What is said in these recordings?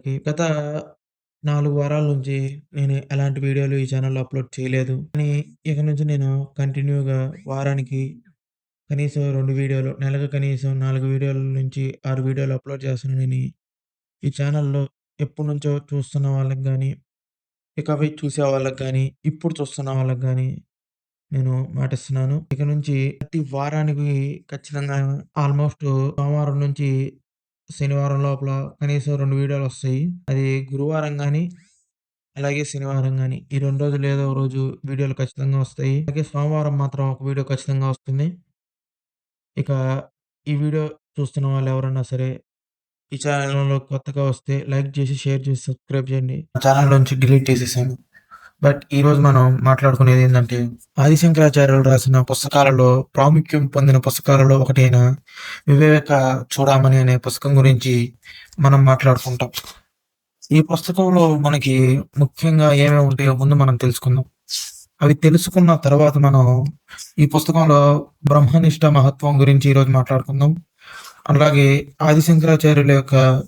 అందరికీ. గత నాలుగు వారాల నుంచి నేను ఎలాంటి వీడియోలు ఈ ఛానల్లో అప్‌లోడ్ చేయలేదు. కానీ ఇక నుంచి నేను కంటిన్యూగా వారానికి కనీసం రెండు వీడియోలు, నెలకు కనీసం నాలుగు వీడియోల నుంచి ఆరు వీడియోలు అప్‌లోడ్ చేస్తున్నానని ఈ ఛానల్లో ఎప్పటి నుంచో చూస్తున్న వాళ్ళకి కానీ ఇక అవి చూసే వాళ్ళకి కానీ ఇప్పుడు చూస్తున్న వాళ్ళకి కానీ నేను మాటిస్తున్నాను. ఇక నుంచి ప్రతి వారానికి ఖచ్చితంగా ఆల్మోస్ట్ సోమవారం నుంచి శనివారం లోపల కనీసం రెండు వీడియోలు వస్తాయి అది గురువారం కానీ అలాగే శనివారం కానీ ఈ రెండు రోజులు ఏదో ఒక రోజు వీడియోలు ఖచ్చితంగా వస్తాయి. అలాగే సోమవారం మాత్రం ఒక వీడియో ఖచ్చితంగా వస్తుంది. ఇక ఈ వీడియో చూస్తున్న వాళ్ళు ఎవరన్నా సరే ఈ ఛానల్లో కొత్తగా వస్తే లైక్ చేసి, షేర్ చేసి, సబ్స్క్రైబ్ చేయండి. ఛానల్ నుంచి డిలీట్ చేసేసాను. బట్ ఈరోజు మనం మాట్లాడుకునేది ఏంటంటే ఆదిశంకరాచార్యులు రాసిన పుస్తకాలలో ప్రాముఖ్యం పొందిన పుస్తకాలలో ఒకటైన వివేక చూడమని అనే పుస్తకం గురించి మనం మాట్లాడుకుంటాం. ఈ పుస్తకంలో మనకి ముఖ్యంగా ఏమేమి ఉంటాయో ముందు మనం తెలుసుకుందాం. అవి తెలుసుకున్న తర్వాత మనం ఈ పుస్తకంలో బ్రహ్మనిష్ట మహత్వం గురించి ఈరోజు మాట్లాడుకుందాం. అలాగే ఆదిశంకరాచార్యుల యొక్క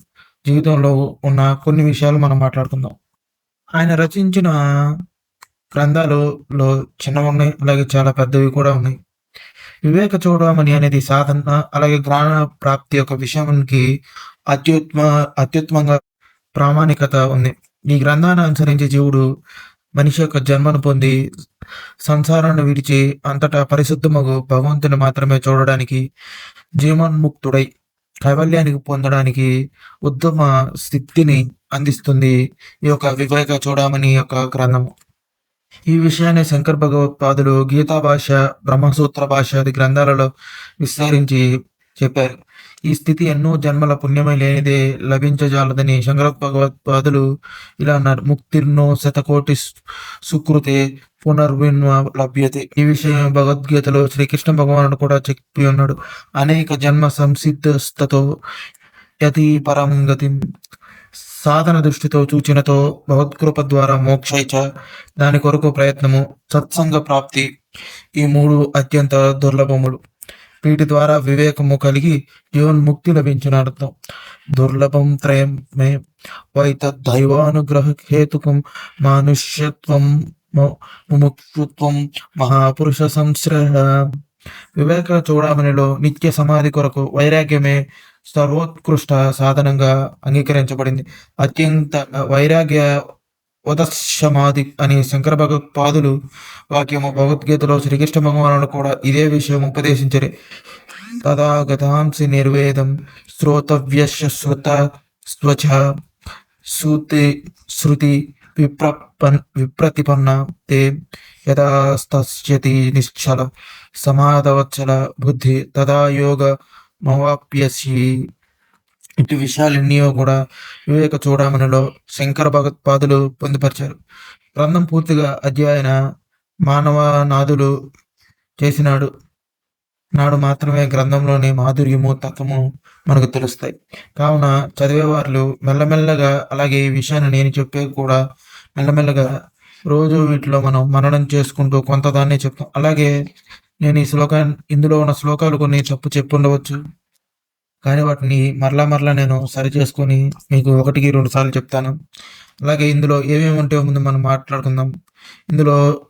జీవితంలో ఉన్న కొన్ని విషయాలు మనం మాట్లాడుకుందాం. ఆయన రచించిన గ్రంథాలలో చిన్నవున్నాయి. అలాగే చాలా పెద్దవి కూడా ఉన్నాయి. వివేక చూడమని అనేది సాధన అలాగే జ్ఞాన ప్రాప్తి యొక్క విషయానికి అత్యుత్మ అత్యుత్తమంగా ప్రామాణికత ఉంది. ఈ గ్రంథాన్ని అనుసరించి జీవుడు మనిషి యొక్క జన్మను పొంది సంసారాన్ని విడిచి అంతటా పరిశుద్ధమగు భగవంతుని మాత్రమే చూడడానికి జీవన్ముక్తుడై కైవల్యానికి పొందడానికి ఉత్తమ స్థితిని అందిస్తుంది ఈ యొక్క వివేక చూడమని యొక్క గ్రంథము. ఈ విషయాన్ని శంకర్ భగవత్పాదులు గీతా భాష, బ్రహ్మసూత్ర భాష అది గ్రంథాలలో విస్తరించి చెప్పారు. ఈ స్థితి ఎన్నో జన్మల పుణ్యమై లేనిదే లభించజాలదని శంకర భగవత్పాదులు ఇలా అన్నారు. ముక్తిర్నో శతకోటి సుకృతే పునర్విన్వ లభ్యతే. ఈ విషయం భగవద్గీతలో శ్రీకృష్ణ భగవానుడు కూడా చెప్పి ఉన్నాడు. అనేక జన్మ సంసిద్ధస్తతో యతి పరం గతి సాధన దృష్టితో చూచినతో భగవత్కృప ద్వారా మోక్షైచ దాని కొరకు ప్రయత్నము సత్సంగ ప్రాప్తి ఈ మూడు అత్యంత దుర్లభములు. వీటి ద్వారా వివేకము కలిగి జీవన్ముక్తి లభించిన అర్థం. దుర్లభం త్రయం మే వైతద్దైవానుగ్రహ హేతుకం మానుష్యత్వం ముముక్షుత్వం మహాపురుష సంశ్రయ వివేక చూడమనిలో నిత్య సమాధి కొరకు వైరాగ్యమే సర్వోత్కృష్ట సాధనంగా అంగీకరించబడింది. అత్యంత వైరాగ్య వదశమాది అని శంకర భగవత్పాదులు వాక్యము భగవద్గీతలో శ్రీకృష్ణ భగవానుడు కూడా ఇదే విషయం ఉపదేశించరు. తథాగతాంసి నిర్వేదం శ్రోతవ్యస్య శ్రుత స్వచ శృతి శృతి విప్రపన్ విప్రతిపన్న తే యథాస్తస్యతి నిశ్చల సమాధవచ్చల బుద్ధి తదా యోగ మవాప్యసి ఇటు విషయాలన్నీయో కూడా వివేక చూడమనిలో శంకర భగత్పాదులు పొందుపరిచారు. గ్రంథం పూర్తిగా అధ్యయన మానవనాథులు చేసినాడు నాడు మాత్రమే గ్రంథంలోని మాధుర్యము తత్వము మనకు తెలుస్తాయి. కావున చదివేవారు మెల్లమెల్లగా అలాగే ఈ విషయాన్ని నేను చెప్పే కూడా మెల్లమెల్లగా రోజు వీటిలో మనం మననం చేసుకుంటూ కొంత దాన్నే చెప్తాం. అలాగే నేను ఈ శ్లోకాన్ని ఇందులో ఉన్న శ్లోకాలు కొన్ని తప్పు చెప్పుండవచ్చు. కానీ వాటిని మరలా మరలా నేను సరిచేసుకొని మీకు ఒకటికి రెండు సార్లు చెప్తాను. అలాగే ఇందులో ఏమేమి ఉంటాయో ముందు మనం మాట్లాడుకుందాం. ఇందులో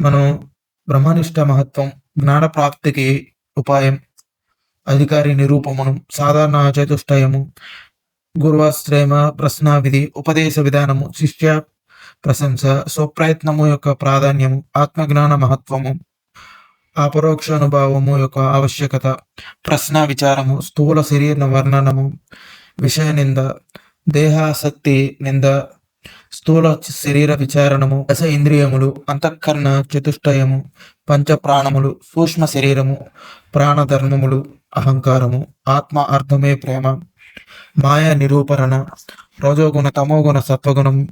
మనం బ్రహ్మనిష్ట మహత్వం, జ్ఞాన ప్రాప్తికి ఉపాయం, అధికారి నిరూపమనం, సాధారణ చతుష్టయము, గురువాశ్రమ ప్రశ్నావిధి, ఉపదేశ విధానము, శిష్య ప్రశంస, స్వప్రయత్నము యొక్క ప్రాధాన్యము, ఆత్మజ్ఞాన మహత్వము, అపరోక్షానుభావము యొక్క ఆవశ్యకత, ప్రశ్న విచారము, స్థూల శరీర వర్ణనము, విషయ నింద, దేహాసక్తి నింద, స్థూల శరీర విచారణము, దశ ఇంద్రియములు, అంతఃకరణ చతుష్టయము, పంచ ప్రాణములు, సూక్ష్మ శరీరము, ప్రాణధర్మములు, అహంకారము, ఆత్మ అర్థమే ప్రేమ, మాయ నిరూపరణ, రజోగుణ తమోగుణ సత్వగుణం,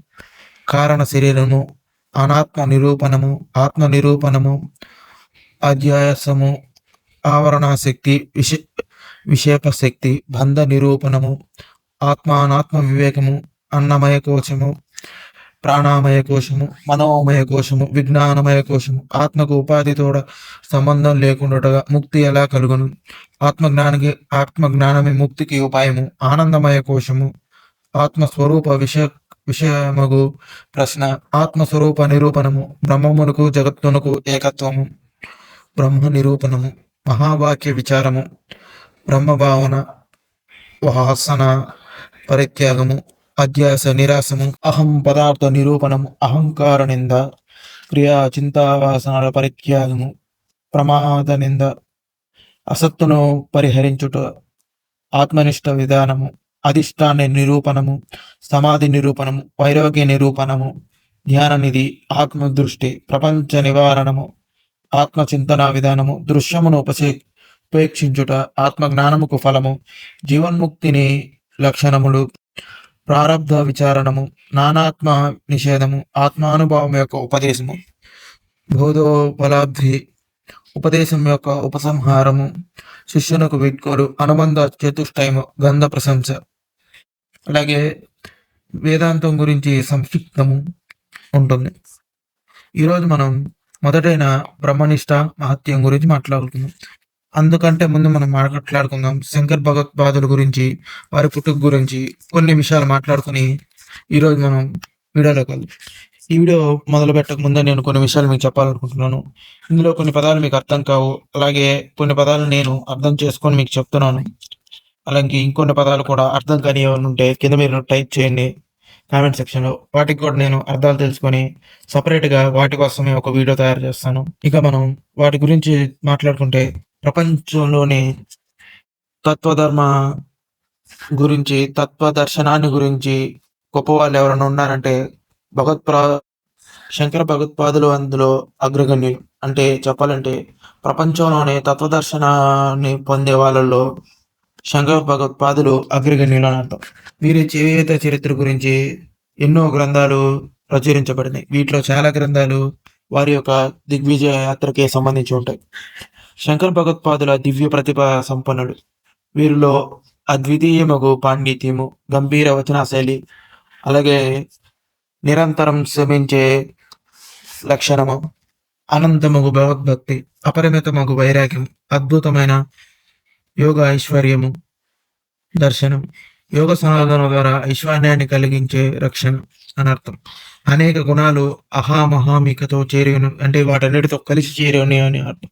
కారణ శరీరము, అనాత్మ నిరూపణము, ఆత్మ నిరూపణము, అధ్యాయసము, ఆవరణాశక్తి, విష విషేప శక్తి, బంధ నిరూపణము, ఆత్మ అనాత్మ వివేకము, అన్నమయ కోశము, ప్రాణామయ కోశము, మనోమయ కోశము, విజ్ఞానమయ కోశము, ఆత్మకు ఉపాధితోడ సంబంధం లేకుండాగా ముక్తి ఎలా కలుగును? ఆత్మజ్ఞానికి ఆత్మజ్ఞానమే ముక్తికి ఉపాయము. ఆనందమయ కోశము, ఆత్మస్వరూప విషయ విషయమగు ప్రశ్న ఆత్మస్వరూప నిరూపణము బ్రహ్మమునకు జగత్తునకు ఏకత్వము బ్రహ్మ నిరూపణము మహావాక్య విచారము బ్రహ్మభావన వాసన పరిత్యాగము అధ్యాస నిరాశము అహం పదార్థ నిరూపణము అహంకార నింద క్రియా చింతావాసనల పరిత్యాగము ప్రమాద నింద అసత్తును పరిహరించుట ఆత్మనిష్ట విధానము అధిష్టాన నిరూపణము సమాధి నిరూపణము వైరాగ్య నిరూపణము జ్ఞాననిధి ఆత్మదృష్టి ప్రపంచ నివారణము ఆత్మచింతన విధానము దృశ్యమును ఉపసే ఉపేక్షించుట ఆత్మజ్ఞానముకు ఫలము జీవన్ముక్తిని లక్షణములు ప్రారబ్ధ విచారణము నానాత్మ నిషేధము ఆత్మానుభవం యొక్క ఉపదేశము బోధోపలాబ్ధి ఉపదేశం యొక్క ఉపసంహారము శిష్యునకు వీడ్కోలు అనుబంధ చతుష్టయము గంధ ప్రశంస. అలాగే వేదాంతం గురించి సంక్షిప్తము ఉంటుంది. ఈరోజు మనం మొదటైన బ్రహ్మనిష్ట మహత్యం గురించి మాట్లాడుకుందాం. అందుకంటే ముందు మనం మాట్లాడుకుందాం. శంకర్ భగవత్పాదుల గురించి వారి పుట్టుక గురించి కొన్ని విషయాలు మాట్లాడుకుని ఈరోజు మనం వీడియోలోకి వెళ్దాం. ఈ వీడియో మొదలు పెట్టక ముందే నేను కొన్ని విషయాలు మీకు చెప్పాలనుకుంటున్నాను. ఇందులో కొన్ని పదాలు మీకు అర్థం కావు. అలాగే కొన్ని పదాలు నేను అర్థం చేసుకొని మీకు చెప్తున్నాను. అలాగే ఇంకొన్ని పదాలు కూడా అర్థం కాని ఏమైనా ఉంటే కింద మీరు టైప్ చేయండి. కామెంట్ సెక్షన్లో వాటికి కూడా నేను అర్థాలు తెలుసుకొని సపరేట్గా వాటి కోసమే ఒక వీడియో తయారు చేస్తాను. ఇక మనం వాటి గురించి మాట్లాడుకుంటే ప్రపంచంలోని తత్వధర్మ గురించి తత్వ దర్శనాన్ని గురించి గొప్ప వాళ్ళు ఎవరైనా ఉన్నారంటే భగవత్ప్రా శంకర భగవత్పాదులు అందులో అగ్రగణ్యులు. అంటే చెప్పాలంటే ప్రపంచంలోనే తత్వదర్శనాన్ని పొందే వాళ్ళలో శంకర భగవత్పాదులు అగ్రగణ్యులు అని అర్థం వీరి జీవిత చరిత్ర గురించి ఎన్నో గ్రంథాలు ప్రచురించబడినాయి. వీటిలో చాలా గ్రంథాలు వారి యొక్క దిగ్విజయ యాత్రకి సంబంధించి ఉంటాయి. శంకర భగవత్పాదుల దివ్య ప్రతిభ సంపన్నుడు. వీరిలో అద్వితీయమగు పాండిత్యము గంభీర వచన శైలి అలాగే నిరంతరం శ్రమించే లక్షణము అనంతమగు భగవద్భక్తి అపరిమితమగు వైరాగ్యం అద్భుతమైన యోగ ఐశ్వర్యము దర్శనం. యోగ సాధన ద్వారా ఐశ్వర్యాన్ని కలిగించే రక్షణ అని అర్థం. అనేక గుణాలు అహామహామికతో చేరిన అంటే వాటన్నిటితో కలిసి చేరిన అని అర్థం.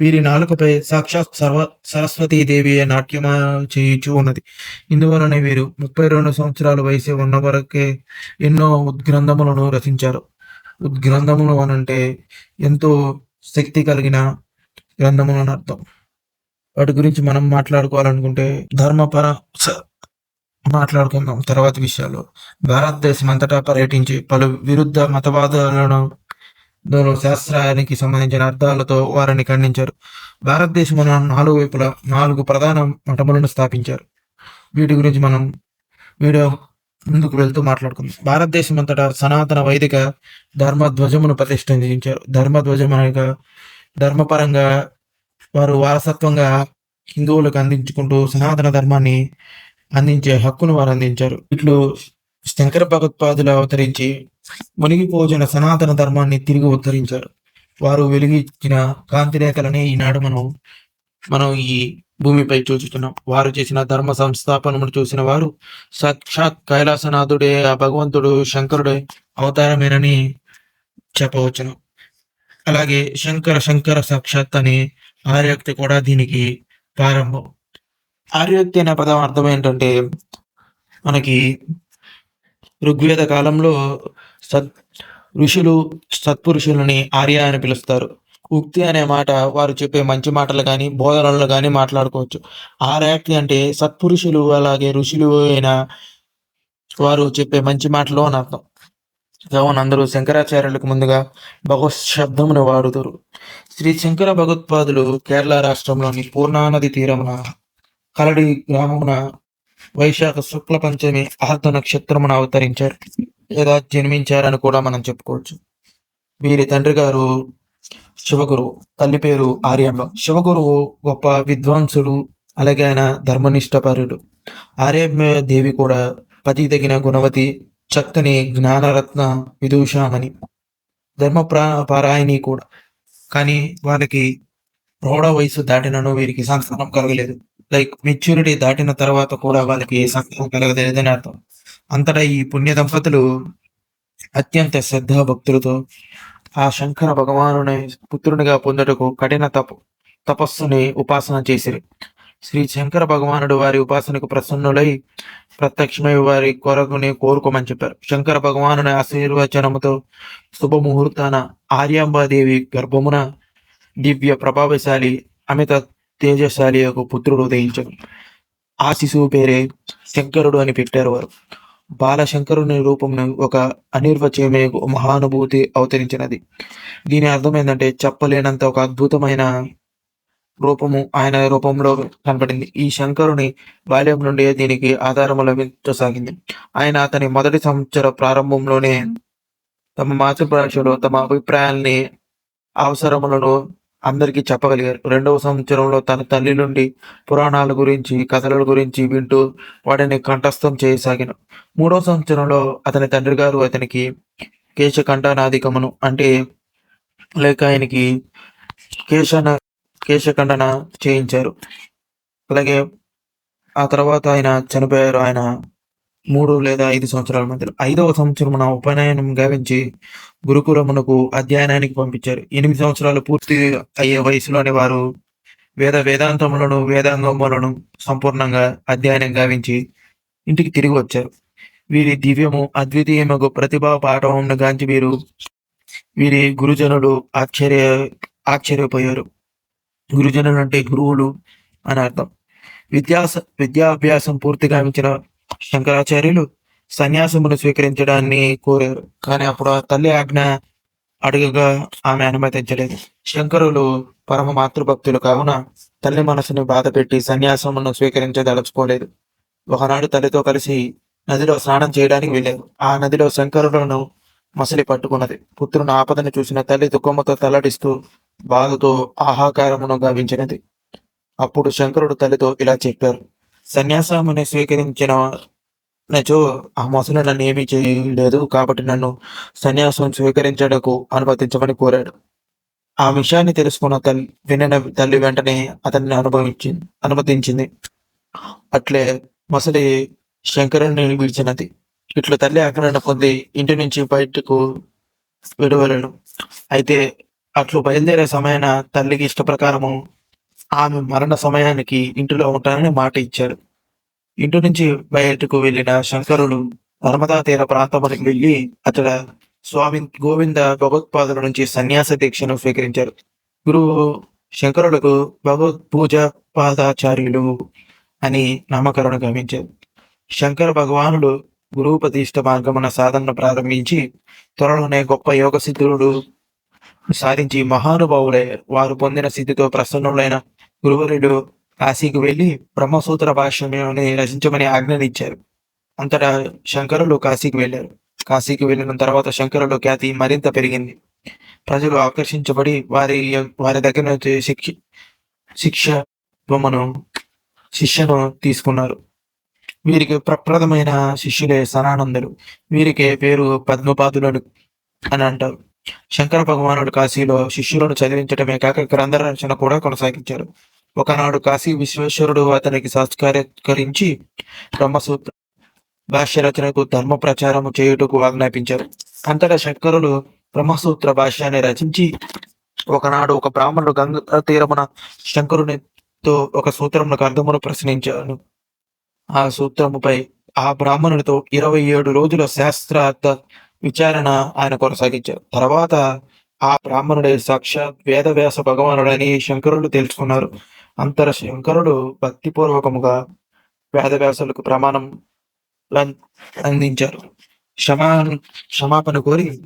వీరి నాలుకపై సాక్షాత్ సర్వ సరస్వతీదేవి నాట్యమా చేయుచు ఉన్నది. ఇందువలన వీరు ముప్పై రెండు సంవత్సరాల వయసు ఉన్న వరకే ఎన్నో ఉద్గ్రంథములను రచించారు. ఉద్గ్రంథములు అనంటే ఎంతో శక్తి కలిగిన గ్రంథములను అని అర్థం. వాటి గురించి మనం మాట్లాడుకోవాలనుకుంటే ధర్మపర స- మాట్లాడుకుందాం తర్వాత విషయాలు. భారతదేశం అంతటా పర్యటించి పలు విరుద్ధ మతవాదాలను శాస్త్రానికి సంబంధించిన అర్థాలతో వారిని ఖండించారు. భారతదేశంలో నాలుగు వైపులా నాలుగు ప్రధాన మఠములను స్థాపించారు. వీటి గురించి మనం వీడియో ముందుకు వెళ్తూ మాట్లాడుకుందాం. భారతదేశం అంతటా సనాతన వైదిక ధర్మ ధ్వజమును ప్రతిష్ఠించారు. ధర్మ ధ్వజం అనగా ధర్మపరంగా వారు వారసత్వంగా హిందువులకు అందించుకుంటూ సనాతన ధర్మాన్ని అందించే హక్కును వారు అందించారు. ఇట్లు శంకర భగవత్పాదులు అవతరించి మునిగిపోచిన సనాతన ధర్మాన్ని తిరిగి ఉద్ధరించారు. వారు వెలిగించిన కాంతి రేఖలని ఈనాడు మనం మనం ఈ భూమిపై చూస్తున్నాం. వారు చేసిన ధర్మ సంస్థాపనను చూసిన వారు సాక్షాత్ కైలాసనాథుడే ఆ భగవంతుడు శంకరుడే అవతారమేనని చెప్పవచ్చును. అలాగే శంకర శంకర సాక్షాత్ అని ఆర్యోక్తి కూడా దీనికి ప్రారంభం. ఆర్యోక్తి అనే పదం అర్థం ఏంటంటే మనకి ఋగ్వేద కాలంలో సత్ ఋషులు సత్పురుషులని ఆర్య అని పిలుస్తారు. ఉక్తి అనే మాట వారు చెప్పే మంచి మాటలు కానీ బోధనలు కానీ మాట్లాడుకోవచ్చు. ఆర్యాక్తి అంటే సత్పురుషులు అలాగే ఋషులు అయిన వారు చెప్పే మంచి మాటలు అని అర్థం. కావున అందరూ శంకరాచార్యులకు ముందుగా భగవత్ శబ్దమును వాడుతారు శ్రీ శంకర భగవత్పాదులు కేరళ రాష్ట్రంలోని పూర్ణానది తీరమున కలడి గ్రామమున వైశాఖ శుక్ల పంచమి ఆర్ధ నక్షత్రమున అవతరించారు. లేదా జన్మించారని కూడా మనం చెప్పుకోవచ్చు. వీరి తండ్రి గారు శివగురు తల్లి పేరు ఆర్యంబ శివగురువు గొప్ప విద్వాంసుడు అలాగే ఆయన ధర్మనిష్టపరుడు ఆర్యమ్మ దేవి కూడా పతి తగిన గుణవతి చక్కని జ్ఞానరత్న విదూషామణి ధర్మ పారాయణి కూడా. కానీ వాళ్ళకి ప్రౌఢ వయసు దాటినను వీరికి సంతానం కలగలేదు. లైక్ మెచ్యూరిటీ దాటిన తర్వాత కూడా వాళ్ళకి సంతానం కలగలేదని అర్థం. అంతటా ఈ పుణ్య దంపతులు అత్యంత శ్రద్ధా భక్తులతో ఆ శంకర భగవానుని పుత్రునిగా పొందుటకు కఠిన తప తపస్సుని ఉపాసన చేసిరి. శ్రీ శంకర భగవానుడు వారి ఉపాసనకు ప్రసన్నులై ప్రత్యక్షమై వారి కొరకుని కోరుకోమని చెప్పారు. శంకర భగవానుని ఆశీర్వచనముతో శుభముహూర్తాన ఆర్యాంబాదేవి గర్భమున దివ్య ప్రభావశాలి అమిత తేజశాలి యొక్క పుత్రుడు ఉదయించను. ఆ శిశువు పేరే శంకరుడు అని పెట్టారు వారు. బాలశంకరుని రూపంను ఒక అనిర్వచనీయ మహానుభూతి అవతరించినది. దీని అర్థం ఏంటంటే చెప్పలేనంత ఒక అద్భుతమైన రూపము ఆయన రూపంలో కనబడింది. ఈ శంకరుని బాల్యం నుండి దీనికి ఆధారము లభించసాగింది ఆయన అతని మొదటి సంవత్సర ప్రారంభంలోనే తమ మాతృభాషలో తమ అభిప్రాయాల్ని అవసరములను అందరికీ చెప్పగలిగారు. రెండవ సంవత్సరంలో తన తల్లి నుండి పురాణాల గురించి కథల గురించి వింటూ వాటిని కంఠస్థం చేయసాగిన. మూడవ సంవత్సరంలో అతని తండ్రి గారు అతనికి కేశకంఠనాధికమును అంటే లేక ఆయనకి కేశన కేశఖండన చేయించారు. అలాగే ఆ తర్వాత ఆయన చనిపోయారు. ఆయన మూడు లేదా ఐదు సంవత్సరాల మధ్యలో. ఐదవ సంవత్సరం ఉపనయనం గావించి గురుకులమునకు అధ్యయనానికి పంపించారు. ఎనిమిది సంవత్సరాలు పూర్తి అయ్యే వయసులోని వారు వేద వేదాంతములను వేదాంగములను సంపూర్ణంగా అధ్యయనం గావించి ఇంటికి తిరిగి వచ్చారు. వీరి దివ్యము అద్వితీయముకు ప్రతిభా పాఠమును గాంచి వీరు వీరి గురుజనులు ఆశ్చర్య ఆశ్చర్యపోయారు. గురుజనులు అంటే గురువులు అని అర్థం. విద్యాస విద్యాభ్యాసం పూర్తి గావించిన శంకరాచార్యులు సన్యాసమును స్వీకరించడాన్ని కోరారు. కానీ అప్పుడు ఆ తల్లి ఆజ్ఞ అడుగగా ఆమె అనుమతించలేదు. శంకరులు పరమ మాతృభక్తులు కావున తల్లి మనసును బాధపెట్టి సన్యాసమును స్వీకరించదలుచుకోలేదు. ఒకనాడు తల్లితో కలిసి నదిలో స్నానం చేయడానికి వెళ్ళారు. ఆ నదిలో శంకరులను మసలి పట్టుకున్నది. పుత్రుని ఆపదను చూసిన తల్లి దుఃఖముతో తల్లడిస్తూ బాధతో ఆహాకారమును గావించినది. అప్పుడు శంకరుడు తల్లితో ఇలా చెప్పారు. సన్యాసముని స్వీకరించిన నచో ఆ మొసలు నన్ను ఏమీ చేయలేదు కాబట్టి నన్ను సన్యాసం స్వీకరించడకు అనుమతించమని కోరాడు. ఆ విషయాన్ని తెలుసుకున్న తల్లి వినిన తల్లి వెంటనే అతన్ని అనుభవించింది అనుమతించింది. అట్లే మసలి శంకరుని విడిచినది. ఇట్లా తల్లి ఆకరణ పొంది ఇంటి నుంచి బయటకు విడువలను. అయితే అట్లు బయలుదేరే సమయాన తల్లికి ఇష్ట ప్రకారము ఆమె మరణ సమయానికి ఇంటిలో ఉంటానని మాట ఇచ్చారు ఇంటి నుంచి బయటకు వెళ్ళిన శంకరుడు నర్మదా తీర ప్రాంతానికి వెళ్ళి అక్కడ స్వామి గోవింద భగవత్పాదుల నుంచి సన్యాస దీక్షను స్వీకరించారు. గురువు శంకరులకు భగవత్ పూజ పాదాచార్యులు అని నామకరణ గమనించారు శంకర భగవానుడు గురువు ప్రతిష్ట మార్గమున సాధనను ప్రారంభించి త్వరలోనే గొప్ప యోగ సిద్ధుడు సాధించి మహానుభావులే వారు పొందిన సిద్ధితో ప్రసన్నులైన గురువరుడు కాశీకి వెళ్ళి బ్రహ్మసూత్ర భాషని రచించమని ఆజ్ఞనిచ్చారు అంతటా శంకరులు కాశీకి వెళ్ళారు. కాశీకి వెళ్ళిన తర్వాత శంకరులు ఖ్యాతి మరింత పెరిగింది. ప్రజలు ఆకర్షించబడి వారి వారి దగ్గర నుంచి శిక్ష శిక్ష బొమ్మను శిష్యను తీసుకున్నారు. వీరికి ప్రప్రదమైన శిష్యులే సనానందులు. వీరికి పేరు పద్మపాదులు అని అంటారు. శంకర భగవానుడు కాశీలో శిష్యులను చదివించడమే కాక గ్రంథ రచన కూడా కొనసాగించారు. ఒకనాడు కాశీ విశ్వేశ్వరుడు అతనికి సంస్కరించి బ్రహ్మసూత్ర భాష్య రచనకు ధర్మ ప్రచారము చేయుటకు ఆజ్ఞాపించారు. అంతటా శంకరులు బ్రహ్మసూత్ర భాష్యాన్ని రచించి ఒకనాడు ఒక బ్రాహ్మణుడు గంగ తీరమున శంకరునితో ఒక సూత్రమును అర్థమును ప్రశ్నించాను. ఆ సూత్రముపై ఆ బ్రాహ్మణునితో ఇరవై ఏడు రోజుల శాస్త్రార్థ విచారణ ఆయన కొనసాగించారు. తర్వాత ఆ బ్రాహ్మణుడే సాక్షాత్ వేదవ్యాస భగవానుడని శంకరుడు తెలుసుకున్నారు. అంతర శంకరుడు భక్తిపూర్వకముగా వేదవ్యాసులకు ప్రమాణం అందించారు. క్షమా క్షమాపణ కోరి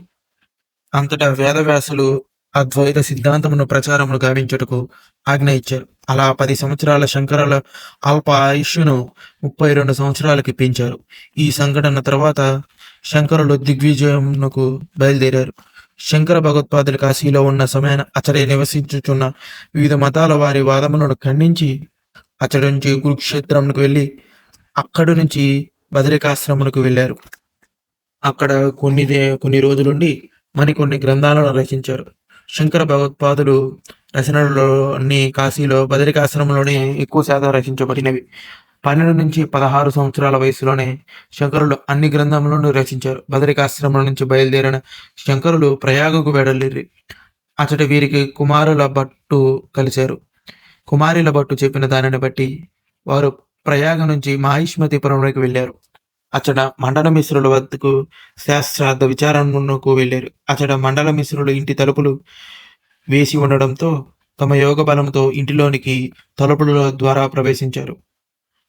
అంతటా వేదవ్యాసులు అద్వైత సిద్ధాంతమును ప్రచారమును గావించుటకు ఆజ్ఞ ఇచ్చారు. అలా పది సంవత్సరాల శంకరుల అల్ప ఆయుష్ను ముప్పై రెండు సంవత్సరాలకి పెంచారు. ఈ సంఘటన తర్వాత శంకరులు దిగ్విజయమునకు బయలుదేరారు. శంకర భగవత్పాదులు కాశీలో ఉన్న సమయాన అతడే నివసించుచున్న వివిధ మతాల వారి వాదములను ఖండించి అతడి నుంచి కురుక్షేత్రంకు వెళ్ళి అక్కడి నుంచి బదరికాశ్రములకు వెళ్ళారు. అక్కడ కొన్ని కొన్ని రోజులుండి మరికొన్ని గ్రంథాలను రచించారు. శంకర భగవత్పాదులు రచనలలో అన్ని కాశీలో బదరికాశ్రమంలోనే ఎక్కువ శాతం రచించబడినవి. పన్నెండు నుంచి పదహారు సంవత్సరాల వయసులోనే శంకరులు అన్ని గ్రంథములను రచించారు. బదరికాశ్రమం నుంచి బయలుదేరిన శంకరులు ప్రయాగకు వెడలిరి అతడు వీరికి కుమారుల భట్టు కలిశారు. కుమారుల భట్టు చెప్పిన దానిని బట్టి వారు ప్రయాగ నుంచి మహిష్మతిపురంలోకి వెళ్ళారు. అచట మండల మిశ్రుల వద్దకు శాస్త్రార్థ విచారణకు వెళ్ళారు. అచట మండల మిశ్రులు ఇంటి తలుపులు వేసి ఉండడంతో తమ యోగ బలంతో ఇంటిలోనికి తలుపుల ద్వారా ప్రవేశించారు.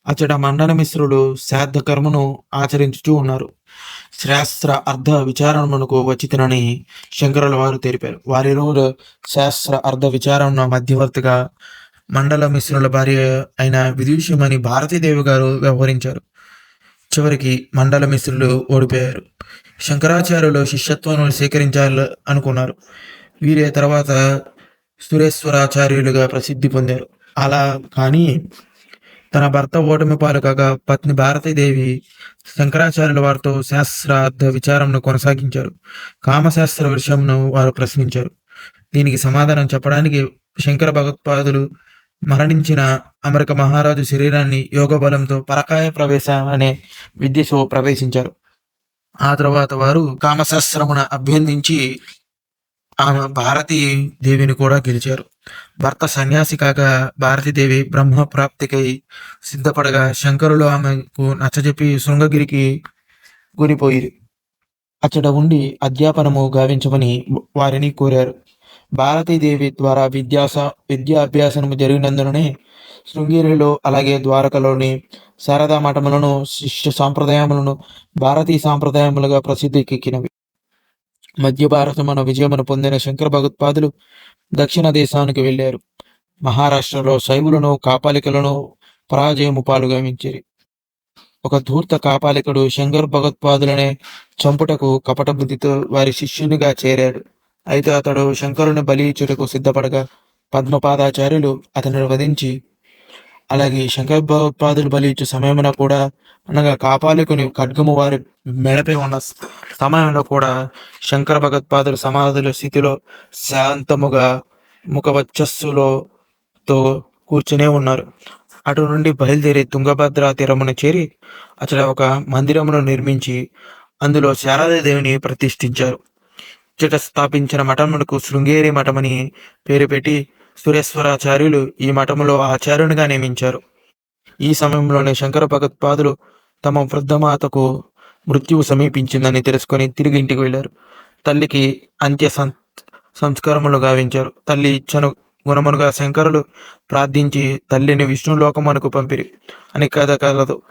అచట మండల మిశ్రులు శ్రాద్ధ కర్మను ఆచరించుచూ ఉన్నారు. శాస్త్ర అర్ధ విచారణమునకు వచ్చితనని శంకరుల వారు తెలిపారు. వారిలో శాస్త్ర అర్ధ విచారణ మధ్యవర్తిగా మండల మిశ్రుల భార్య అయిన విదూషమని భారతీదేవి గారు వ్యవహరించారు. చివరికి మండల మిశ్రులు ఓడిపోయారు. శంకరాచార్యులు శిష్యత్వాన్ని స్వీకరించాలి అనుకున్నారు. వీరే తర్వాత సురేశ్వరాచార్యులుగా ప్రసిద్ధి పొందారు. అలా కానీ తన భర్త ఓటమి పాలు కాగా పత్ని భారతీదేవి శంకరాచార్యుల వారితో శాస్త్రార్థ విచారంను కొనసాగించారు. కామశాస్త్ర విషయంను వారు ప్రశ్నించారు. దీనికి సమాధానం చెప్పడానికి శంకర భగవత్పాదులు మరణించిన అమెరికా మహారాజు శరీరాన్ని యోగ బలంతో పరకాయ ప్రవేశం అనే విద్యతో ప్రవేశించారు. ఆ తర్వాత వారు కామశాస్త్రమున అభ్యర్థించి ఆమె భారతీ దేవిని కూడా గెలిచారు. భర్త సన్యాసి కాగా భారతీదేవి బ్రహ్మ ప్రాప్తికై సిద్ధపడగా శంకరులు ఆమెకు నచ్చజెప్పి శృంగగిరికి గురిపోయి అచ్చట ఉండి అధ్యాపనము గావించమని వారిని కోరారు. భారతీదేవి ద్వారా విద్యాస విద్యాభ్యాసనము జరిగినందుననే శృంగేరిలో అలాగే ద్వారకలోని శారదా మఠములను శిష్య సాంప్రదాయములను భారతీయ సాంప్రదాయములుగా ప్రసిద్ధికెక్కినవి. మధ్య భారతమున విజయమును పొందిన శంకర భగవత్పాదులు దక్షిణ దేశానికి వెళ్ళారు. మహారాష్ట్రలో శైవులను కాపాలికలను పరాజయము పాలుగావించిరి. ఒక ధూర్త కాపాలికుడు శంకర్ భగవత్పాదులనే చంపుటకు కపట బుద్ధితో వారి శిష్యునిగా చేరాడు. అయితే అతడు శంకరుని బలి ఇచ్చుటకు సిద్ధపడగా పద్మపాదాచార్యులు అతనిని వధించి అలాగే శంకర భగవత్పాదులు బలి ఇచ్చే సమయమున కూడా అనగా కాపాలికుని ఖడ్గము వారి మెడపై ఉన్న సమయంలో కూడా శంకర భగవత్పాదులు సమాధుల స్థితిలో శాంతముగా ముఖవచ్చస్సులో తో కూర్చునే ఉన్నారు. అటు నుండి బయలుదేరి తుంగభద్ర తీరమున చేరి అక్కడ ఒక మందిరమును నిర్మించి అందులో శారదాదేవిని ప్రతిష్ఠించారు. ఇచ్చట స్థాపించిన మఠమునకు శృంగేరి మఠమని పేరు పెట్టి సురేశ్వరాచార్యులు ఈ మఠములో ఆచార్యునిగా నియమించారు. ఈ సమయంలోనే శంకర భగత్పాదులు తమ వృద్ధమాతకు మృత్యువు సమీపించిందని తెలుసుకొని తిరిగి ఇంటికి వెళ్ళారు. తల్లికి అంత్య సం సంస్కారములు గావించారు. తల్లి ఇచ్చను గుణమునుగా శంకరులు ప్రార్థించి తల్లిని విష్ణులోకమునకు పంపిరి. అని కథ కలదు.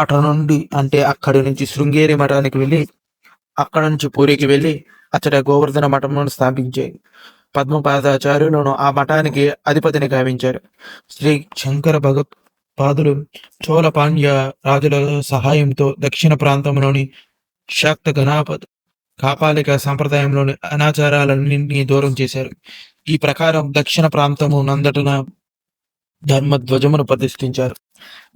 అటు నుండి అంటే అక్కడి నుంచి శృంగేరి మఠానికి వెళ్ళి అక్కడ నుంచి పూరికి వెళ్ళి అచ్చట గోవర్ధన మఠమును స్థాపించాయి పద్మపాదాచార్యులను ఆ మఠానికి అధిపతిని గావించారు. శ్రీ శంకర భగత్ పాదులు చోళ పాండ్య రాజుల సహాయంతో దక్షిణ ప్రాంతంలోని శాక్త గణాపత్ కాపాలిక సంప్రదాయంలోని అనాచారాలన్నింటినీ దూరం చేశారు. ఈ ప్రకారం దక్షిణ ప్రాంతము నందటన ధర్మ ధ్వజమును ప్రతిష్ఠించారు.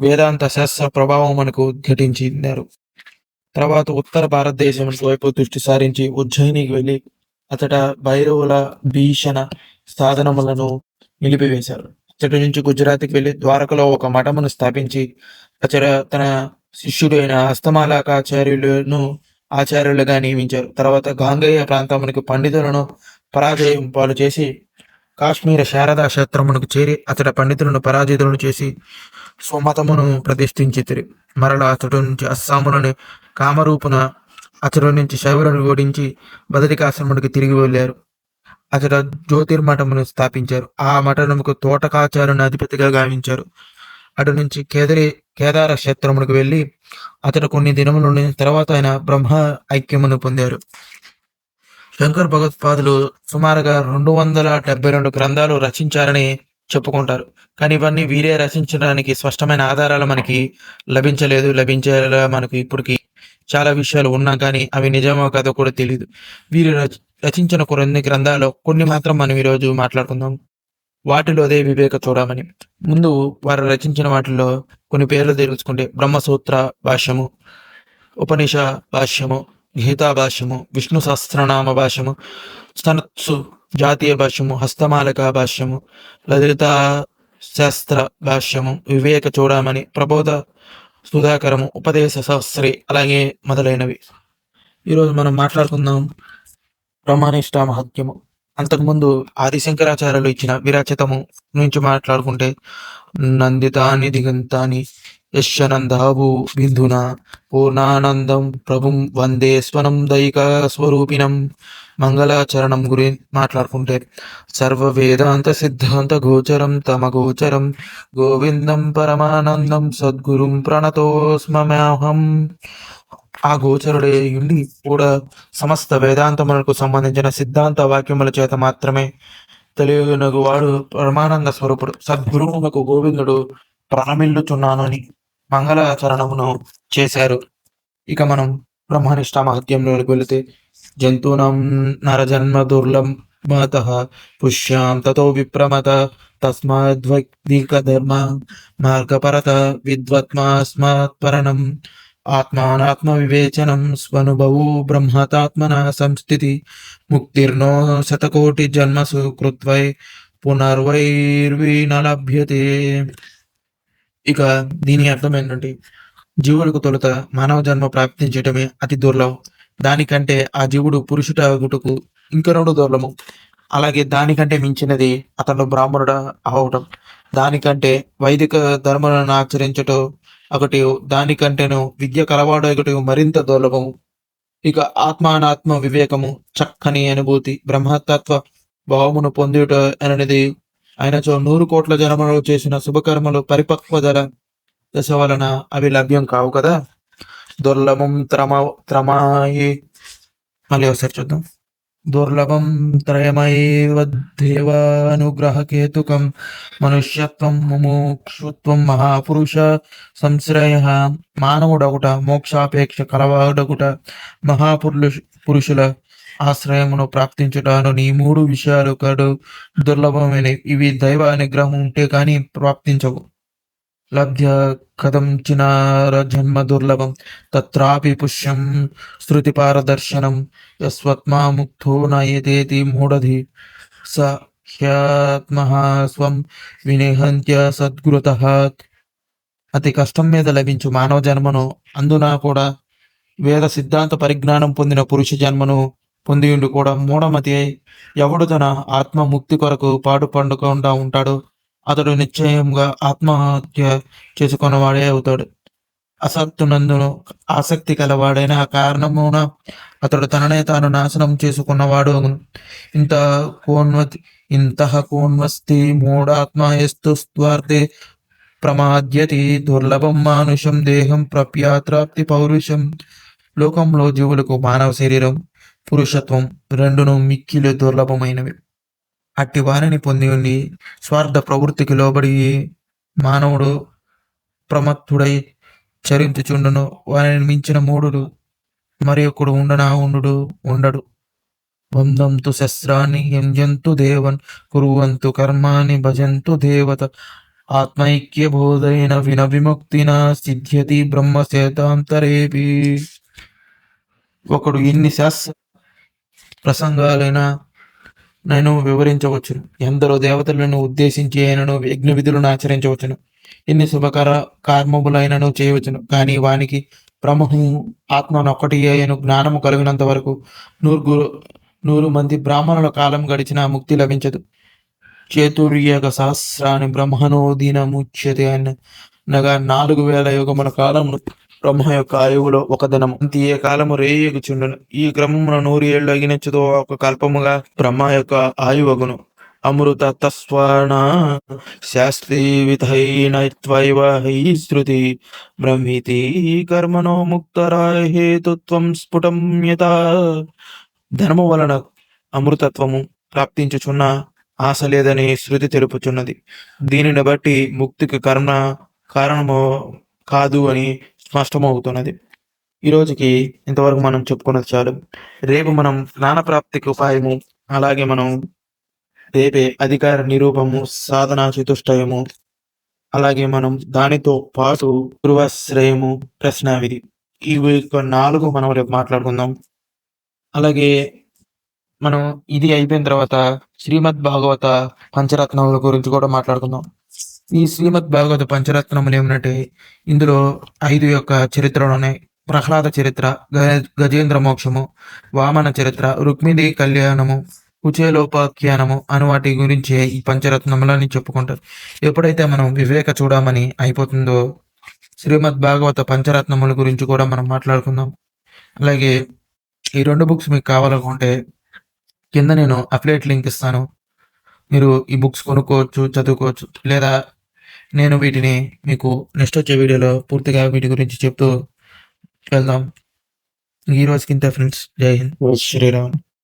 వేదాంత శాస్త్ర ప్రభావం మనకు ఉద్ఘటించినారు తర్వాత ఉత్తర భారతదేశం వైపు దృష్టి సారించి ఉజ్జయినికి వెళ్ళి అతడ భైరవుల భీషణ సాధనములను నిలిపివేశారు. అతడి నుంచి గుజరాత్కి వెళ్ళి ద్వారకలో ఒక మఠమును స్థాపించి అతడు తన శిష్యుడైన హస్తమాలకాచార్యులను ఆచార్యులుగా నియమించారు. తర్వాత గాంగేయ ప్రాంతమునికి పండితులను పరాజయం పాలు చేసి కాశ్మీర శారదా క్షేత్రమునకు చేరి అతడి పండితులను పరాజితులను చేసి స్వమతమును ప్రతిష్ఠించి మరలా అతడు నుంచి అస్సాములని కామరూపున అతడు నుంచి శైవులను ఓడించి బదరికాశ్రముడికి తిరిగి వెళ్ళారు. అతడ జ్యోతిర్మఠమును స్థాపించారు. ఆ మఠముకు తోటకాచారుని అధిపతిగా గావించారు. అటు నుంచి కేదరి కేదార క్షేత్రమునకు వెళ్ళి అతడు కొన్ని దినముల తర్వాత ఆయన బ్రహ్మ ఐక్యమును పొందారు. శంకర్ భగవత్పాదులు సుమారుగా రెండు వందల డెబ్బై రెండు గ్రంథాలు రచించారని చెప్పుకుంటారు. కానీ ఇవన్నీ వీరే రచించడానికి స్పష్టమైన ఆధారాలు మనకి లభించలేదు లభించేలా మనకు ఇప్పటికి చాలా విషయాలు ఉన్నా కానీ అవి నిజమో కథ కూడా తెలియదు వీరు రచించిన కొన్ని గ్రంథాలు కొన్ని మాత్రం మనం ఈరోజు మాట్లాడుకుందాం. వాటిలో అదే వివేక చూడమని ముందు వారు రచించిన వాటిలో కొన్ని పేర్లు తెలుసుకుంటే బ్రహ్మసూత్ర భాష్యము ఉపనిష భాష్యము గీతా భాష్యము విష్ణు సహస్రనామ భాష్యము స్తనత్సు జాతీయ భాష్యము హస్తమాలక భాష్యము లలిత శాస్త్ర భాష్యము వివేక చూడమని ప్రబోధ సుధాకరము ఉపదేశ శాస్త్రి అలాగే మొదలైనవి. ఈరోజు మనం మాట్లాడుకుందాం ప్రమాణిష్ట మహత్యము. అంతకుముందు ఆదిశంకరాచార్యులు ఇచ్చిన విరాచితము నుంచి మాట్లాడుకుంటే నందితాని దిగంతాని యశనందాభూ బిందున పూర్ణానందం ప్రభుం వందే స్వనం దైక స్వరూపిణం. మంగళాచరణం గురి మాట్లాడుకుంటే సర్వ వేదాంత సిద్ధాంత గోచరం తమ గోచరం. గోవిందం పరమానందం సద్గురుం ప్రణతోస్మహం ఆ గోచరుడే ఉండి కూడా సమస్త వేదాంతములకు సంబంధించిన సిద్ధాంత వాక్యముల చేత మాత్రమే తెలియనగు వాడు పరమానంద స్వరూపుడు సద్గురువునకు గోవిందుడు ప్రాణమిల్లుచున్నానని మంగళాచరణమును చేశారు. ఇక మనం బ్రహ్మనిష్ట మహత్యంలోకి వెళితే జంతువునం నరజన్మ దుర్లభత పుష్యాం తతో విప్రమత తస్మాద్వైదిక ధర్మ మార్గపరత విద్వత్మాస్మాత్పరణం ఆత్మానాత్మ వివేచనం స్వనుభవో బ్రహ్మతాత్మన సంస్థితి ముక్తిర్నో శతకోటి జన్మసు కృత్వై పునర్వైర్వినలభ్యతే. ఇక దీని అర్థం ఏంటంటే జీవులకు తొలుత మానవ జన్మ ప్రాప్తించటమే అతి దుర్లభం. దానికంటే ఆ జీవుడు పురుషుట గుటుకు రెండు దుర్లభం. అలాగే దానికంటే మించినది అతను బ్రాహ్మణుడు అవటం. దానికంటే వైదిక ధర్మాలను ఆచరించటం ఒకటి దానికంటేను విద్య కలవాడు ఒకటి మరింత దుర్లభము ఇక ఆత్మానాత్మ వివేకము చక్కని అనుభూతి బ్రహ్మతత్వ భావమును పొందుట అనేది ఆయనచో నూరు కోట్ల జనములు చేసిన శుభకర్మలు పరిపక్వ ధర దశ వలన అవి లభ్యం కావు కదా? దుర్లభం త్రమ త్రమాయి. మళ్ళీ ఒకసారి చూద్దాం. దుర్లభం త్రయమైవ దేవానుగ్రహకేతుకం మనుష్యత్వం ముముక్షుత్వం మహాపురుష సంశ్రయ మానవుడగుట మోక్షాపేక్ష కలవాడగుట మహాపురుషు పురుషుల ఆశ్రయమును ప్రాప్తించుటాను నీ మూడు విషయాలు కడు దుర్లభమైన. ఇవి దైవ అనుగ్రహం ఉంటే కానీ ప్రాప్తించవు. లభ్య కథంచిన జన్మ దుర్లభం. తత్రాపి పుష్యం శృతి పారదర్శనం. యస్వత్మా ముక్తో నయతేతి మూఢధి. స హ్యాత్మః స్వం వినిహంత్య సద్గురుత. అతి కష్టం మీద లభించు మానవ జన్మను. అందున కూడా వేద సిద్ధాంత పరిజ్ఞానం పొందిన పురుష జన్మను పొందియుండి కూడా మూఢమతి అయి ఎవడు తన ఆత్మ ముక్తి కొరకు పాటు పండుకుండా ఉంటాడు అతడు నిశ్చయంగా ఆత్మహత్య చేసుకున్నవాడే అవుతాడు. అసక్తునందును ఆసక్తి కలవాడైన ఆ కారణమున అతడు తననే తాను నాశనం చేసుకున్నవాడు ఇంత కోన్వతి ఇంతః కోన్వస్తి మూఢాత్మ ఎస్తు స్వార్థే ప్రమాద్యతి దుర్లభం మానుషం దేహం ప్రప్యాత్రాప్తి పౌరుషం. లోకంలో జీవులకు మానవ శరీరం పురుషత్వం రెండును మిక్కిలి దుర్లభమైనవి. అట్టి వారిని పొంది ఉండి స్వార్థ ప్రవృత్తికి లోబడి మానవుడు ప్రమత్తుడై చరించుచుండును. వారిని మించిన మూడుడు మరి ఒకడు ఉండనా? ఉండు ఉండడు. వందంతు శస్త్రాన్ని యంజంతు దేవన్ కురువంతు కర్మాని భజంతు దేవత. ఆత్మైక్య బోధైన విన విముక్తిన సిద్ధ్యతి బ్రహ్మ చేతాంతరేపి ఒకడు ఎన్ని శాస్త్ర ప్రసంగాలైనా నేను వివరించవచ్చును. ఎందరో దేవతలను ఉద్దేశించి అయినను యజ్ఞ విధులను ఆచరించవచ్చును. ఎన్ని శుభకర కార్మములైనను చేయవచ్చును. కానీ వానికి బ్రహ్మము ఆత్మనొక్కటి అయ్యను జ్ఞానము కలిగినంత వరకు నూరు నూరు మంది బ్రాహ్మణుల కాలం గడిచిన ముక్తి లభించదు. చేతుర్యగ సహస్రాన్ని బ్రహ్మణోదీనముచ్యతే అనగా నాలుగు వేల యుగముల కాలమును బ్రహ్మ యొక్క ఆయువులో ఒక దినము. ఏ కాలము రేయగుచుండును. ఈ క్రమమున నూరు ఏళ్ళు అగినచ్చుతో ఒక కల్పముగా బ్రహ్మ యొక్క ఆయువగును. అమృత తస్వాన శాస్త్రీ విధైనత్వైవ హై శృతి బ్రహ్మితి కర్మణో ముక్తరాయ హేతుత్వం స్ఫుటం యత ధనము వలన అమృతత్వము ప్రాప్తించుచున్న ఆశ లేదని శృతి తెలుపుచున్నది. దీనిని బట్టి ముక్తికి కర్మ కారణము కాదు అని స్పష్టమవుతున్నది ఈ రోజుకి ఇంతవరకు మనం చెప్పుకున్నది చాలు. రేపు మనం జ్ఞానప్రాప్తికి ఉపాయము అలాగే మనం రేపే అధికార నిరూపము సాధన చతుష్టయము అలాగే మనం దానితో పాటు పూర్వాశ్రయము ప్రశ్నావిధి. ఇవి నాలుగు మనం రేపు మాట్లాడుకుందాం. అలాగే మనం ఇది అయిపోయిన తర్వాత శ్రీమద్ భాగవత పంచరత్నముల గురించి కూడా మాట్లాడుకుందాం. ఈ శ్రీమద్ భాగవత పంచరత్నములు ఏమిటంటే ఇందులో ఐదు యొక్క చరిత్రలోనే ప్రహ్లాద చరిత్ర గ- గజేంద్ర మోక్షము వామన చరిత్ర రుక్మిణి కళ్యాణము కుచేలోపాఖ్యానము అని వాటి గురించి ఈ పంచరత్నములని చెప్పుకుంటారు. ఎప్పుడైతే మనం వివేక చూడమని అయిపోతుందో శ్రీమద్ భాగవత పంచరత్నముల గురించి కూడా మనం మాట్లాడుకుందాం. అలాగే ఈ రెండు బుక్స్ మీకు కావాలనుకుంటే కింద నేను అఫిలేట్ లింక్ ఇస్తాను. మీరు ఈ బుక్స్ కొనుక్కోవచ్చు చదువుకోవచ్చు లేదా నేను వీటిని మీకు నెక్స్ట్ వచ్చే వీడియోలో పూర్తిగా వీటి గురించి చెప్తూ వెళ్దాం. ఈ రోజుకి ఇంత ఫ్రెండ్స్ జై హింద్. శ్రీరామ్.